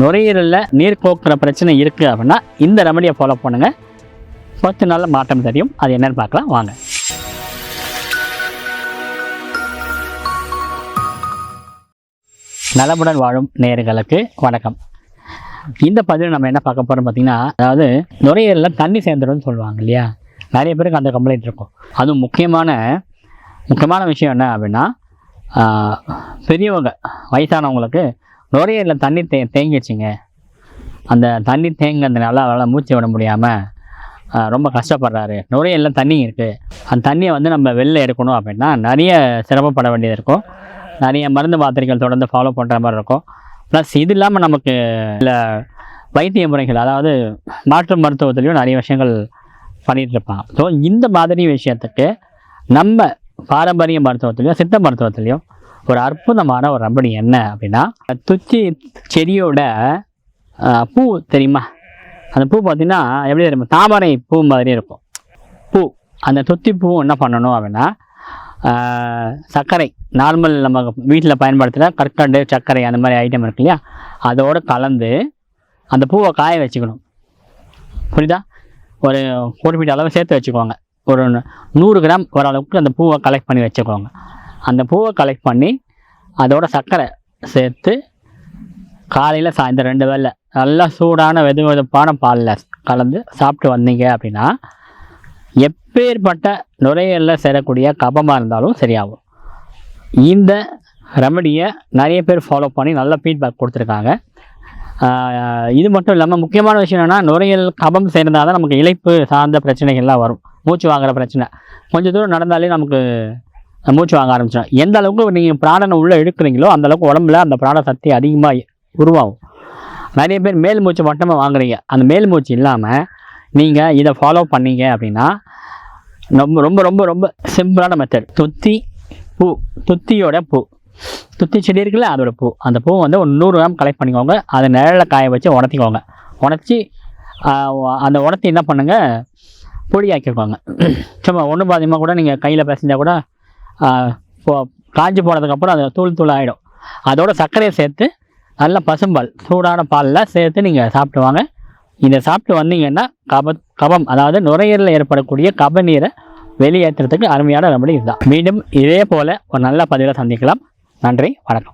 நுரையீரலில் நீர் கோக்குற பிரச்சனை இருக்குது அப்படின்னா இந்த ரெமடியை ஃபாலோ பண்ணுங்கள் பத்து நாளில் மாற்றம் தெரியும். அது என்னன்னு பார்க்கலாம். வாங்க. நலமுடன் வாழும் நேர்களுக்கு வணக்கம். இந்த பதிவில் நம்ம என்ன பார்க்க போகிறோம் பார்த்தீங்கன்னா அதாவது நுரையீரலில் தண்ணி சேர்ந்துடும்னு சொல்லுவாங்க இல்லையா? நிறைய பேருக்கு அந்த கம்ப்ளைண்ட் இருக்கும். அதுவும் முக்கியமான முக்கியமான விஷயம் என்ன அப்படின்னா பெரியவங்க வயசானவங்களுக்கு நுரையீரலில் தண்ணி தே தேங்கிடுச்சிங்க. அந்த தண்ணி தேங்கினதுனால அவரால் மூச்சு விட முடியாமல் ரொம்ப கஷ்டப்படுறாரு. நுரையீரலில் தண்ணி இருக்குது அந்த தண்ணியை வந்து நம்ம வெளில எடுக்கணும் அப்படின்னா நிறைய சிரமப்பட வேண்டியது இருக்கும். நிறைய மருந்து மாத்திரைகள் தொடர்ந்து ஃபாலோ பண்ணுற மாதிரி இருக்கும். ப்ளஸ் இது இல்லாமல் நமக்கு இல்லை வைத்திய முறைகள் அதாவது மாற்று மருத்துவத்துலேயும் நிறைய விஷயங்கள் பண்ணிகிட்டு இருப்பாங்க. ஸோ இந்த மாதிரி விஷயத்துக்கு நம்ம பாரம்பரிய மருத்துவத்துலேயும் சித்த மருத்துவத்துலேயும் ஒரு அற்புதமான ஒரு ரெமடி என்ன அப்படின்னா துச்சி செடியோட பூ தெரியுமா? அந்த பூ பார்த்தீங்கன்னா எப்படி தெரியுமா? தாமரை பூ மாதிரி இருக்கும். பூ. அந்த தொத்தி பூ என்ன பண்ணணும் அப்படின்னா சர்க்கரை. நார்மல் நம்ம வீட்டில் பயன்படுத்துகிற கற்கண்டு சர்க்கரை அந்த மாதிரி ஐட்டம் இருக்கு இல்லையா? அதோடு கலந்து அந்த பூவை காய வச்சுக்கணும். புரியுதா? ஒரு குறிப்பிட்ட அளவு சேர்த்து வச்சுக்கோங்க. ஒரு நூறு கிராம் ஓரளவுக்கு அந்த பூவை கலெக்ட் பண்ணி வச்சுக்கோங்க. அந்த பூவை கலெக்ட் பண்ணி அதோட சர்க்கரை சேர்த்து காலையில் சாயந்தரம் ரெண்டு வேலை நல்லா சூடான வெது வெதுப்பான பாலில் கலந்து சாப்பிட்டு வந்தீங்க அப்படின்னா எப்பேற்பட்ட நுரையீரலில் சேரக்கூடிய கபமாக இருந்தாலும் சரியாகும். இந்த ரெமடியை நிறைய பேர் ஃபாலோ பண்ணி நல்ல ஃபீட்பேக் கொடுத்துருக்காங்க. இது மட்டும் இல்லாமல் முக்கியமான விஷயம் என்னென்னா நுரையீரல் கபம் சேர்ந்தால் தான் நமக்கு இழைப்பு சார்ந்த பிரச்சனைகள்லாம் வரும். மூச்சு வாங்குகிற பிரச்சனை. கொஞ்சம் தூரம் நடந்தாலே நமக்கு மூச்சு வாங்க ஆரம்பிச்சிடும். எந்த அளவுக்கு நீங்கள் பிராணனை உள்ளே இழுக்கிறீங்களோ அந்த அளவுக்கு உடம்புல அந்த பிராண சக்தி அதிகமாக உருவாகும். நிறைய பேர் மேல் மூச்சு மட்டுமே வாங்குறீங்க. அந்த மேல் மூச்சு இல்லாமல் நீங்கள் இதை ஃபாலோ பண்ணீங்க அப்படின்னா ரொம்ப ரொம்ப ரொம்ப ரொம்ப சிம்பிளான மெத்தட் துத்தி பூ துத்தியோட பூ. துத்தி செடி இருக்குல்ல அதோட பூ. அந்த பூ வந்து ஒரு நூறு கிராம் கலெக்ட் பண்ணிக்கோங்க. அதை நிழலில் காய வச்சு உணர்த்திக்கோங்க உணர்த்தி அந்த உணர்த்தி என்ன பண்ணுங்கள் பொடியாக்கிக்கோங்க. சும்மா ஒன்று பாதியமாக கூட நீங்கள் கையில் பேசிஞ்சால் கூட காஞ்சு போனதுக்கப்புறம் அது தூள் தூள் ஆகிடும் அதோட சர்க்கரையை சேர்த்து நல்ல பசும்பால் சூடான பாலில் சேர்த்து நீங்கள் சாப்பிட்டு வாங்க. இதை சாப்பிட்டு வந்தீங்கன்னா கப கபம் அதாவது நுரையீரலில் ஏற்படக்கூடிய கப நீரை வெளியேற்றுறதுக்கு அருமையான ரெமடி இதுதான். மீண்டும் இதே போல் ஒரு நல்ல பதிவில் சந்திக்கலாம். நன்றி வணக்கம்.